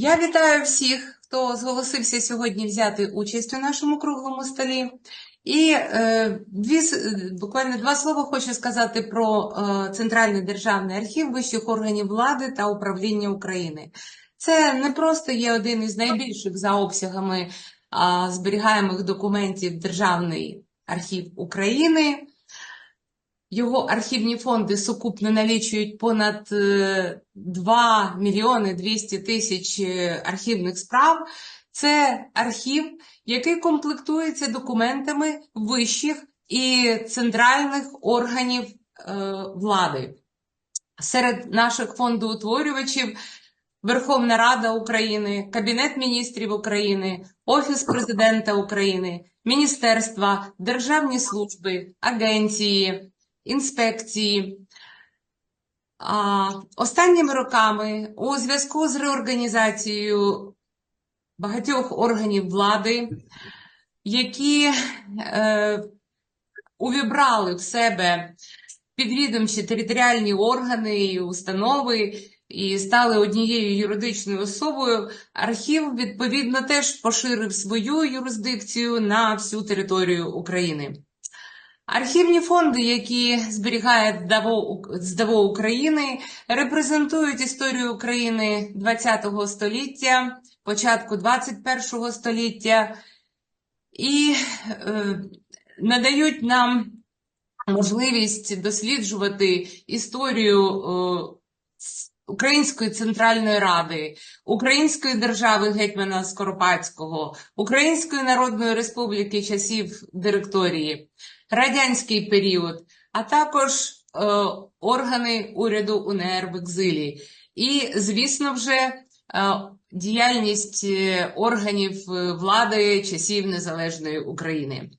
Я вітаю всіх, хто зголосився сьогодні взяти участь у нашому круглому столі. І е, дві, е, буквально два слова хочу сказати про е, Центральний державний архів вищих органів влади та управління України. Це не просто є один із найбільших за обсягами а, зберігаємих документів Державний архів України. Його архівні фонди сукупно налічують понад е, 2 мільйони 200 тисяч е, архівних справ. Це архів, який комплектується документами вищих і центральних органів е, влади. Серед наших фондоутворювачів Верховна Рада України, Кабінет міністрів України, Офіс президента України, міністерства, державні служби, агенції, інспекції. А, останніми роками у зв'язку з реорганізацією багатьох органів влади, які е, увібрали в себе підвідомчі територіальні органи і установи і стали однією юридичною особою, архів, відповідно, теж поширив свою юрисдикцію на всю територію України. Архівні фонди, які зберігає ДАВО, ДАВО України, репрезентують історію України ХХ століття, початку ХХІ століття і е, надають нам можливість досліджувати історію е, Української Центральної Ради, Української держави гетьмана Скоропадського, Української Народної Республіки часів директорії, радянський період, а також е, органи уряду УНР в екзилі. І, звісно, вже е, діяльність е, органів влади часів Незалежної України.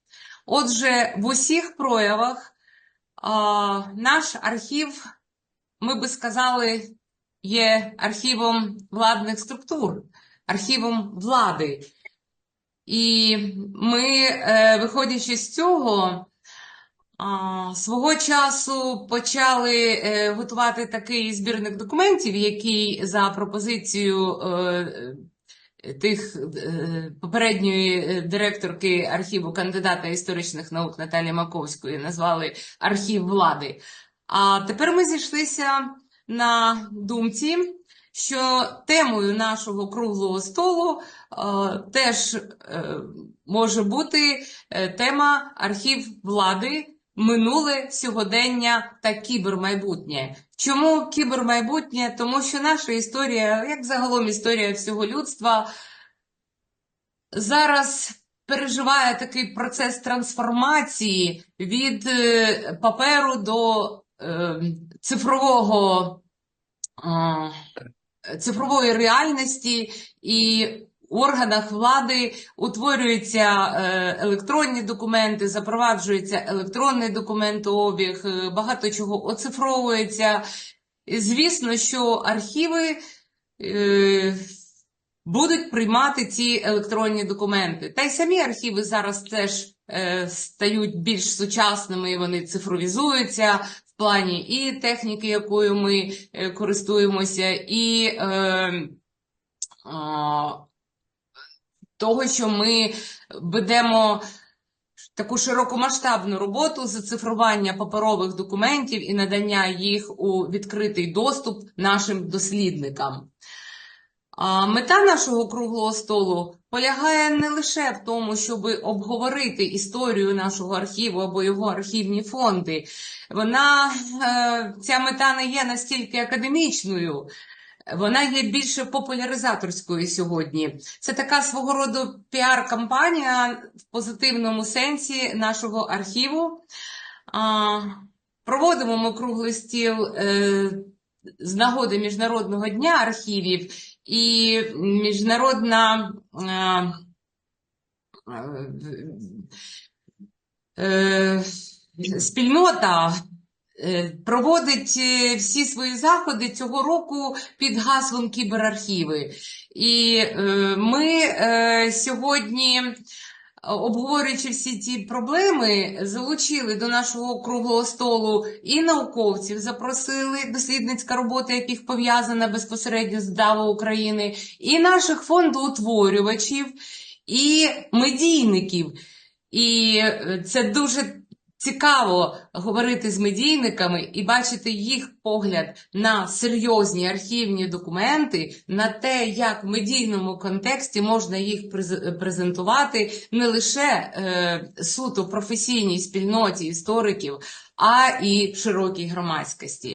Отже, в усіх проявах наш архів, ми би сказали, є архівом владних структур, архівом влади. І ми, виходячи з цього, свого часу почали е, готувати такий збірник документів, який за пропозицією е, тих е, попередньої директорки архіву кандидата історичних наук Наталії Маковської назвали архів влади. А тепер ми зійшлися на думці, що темою нашого круглого столу теж може бути тема архів влади. Минуле сьогодення та кібермайбутнє. Чому кібермайбутнє? Тому що наша історія, як загалом історія всього людства, зараз переживає такий процес трансформації від е, паперу до е, цифрового, е, цифрової реальності, і органах влади утворюються е, електронні документи, запроваджується електронний документообіг, е, багато чого оцифровується. Звісно, що архіви е, будуть приймати ці електронні документи. Та й самі архіви зараз теж стають більш сучасними, вони цифровізуються в плані і техніки, якою ми користуємося, і того, що ми ведемо таку широкомасштабну роботу з цифрування паперових документів і надання їх у відкритий доступ нашим дослідникам. А мета нашого круглого столу полягає не лише в тому, щоб обговорити історію нашого архіву або його архівні фонди. Вона, е, ця мета не є настільки академічною, вона є більше популяризаторською сьогодні. Це така свого роду піар-кампанія в позитивному сенсі нашого архіву. А, Проводимо ми круглий стіл е, з нагоди Міжнародного дня архівів і міжнародна е, е, спільнота проводить е, всі свої заходи цього року під гаслом кіберархіви. І е, ми е, сьогодні обговорюючи всі ці проблеми, залучили до нашого круглого столу і науковців, запросили дослідницька робота, яких пов'язана безпосередньо з ДАВО України, і наших фондоутворювачів, і медійників. І е, це дуже цікаво говорити з медійниками і бачити їх погляд на серйозні архівні документи, на те, як в медійному контексті можна їх през- презентувати не лише е, суто професійній спільноті істориків, а і широкій громадськості.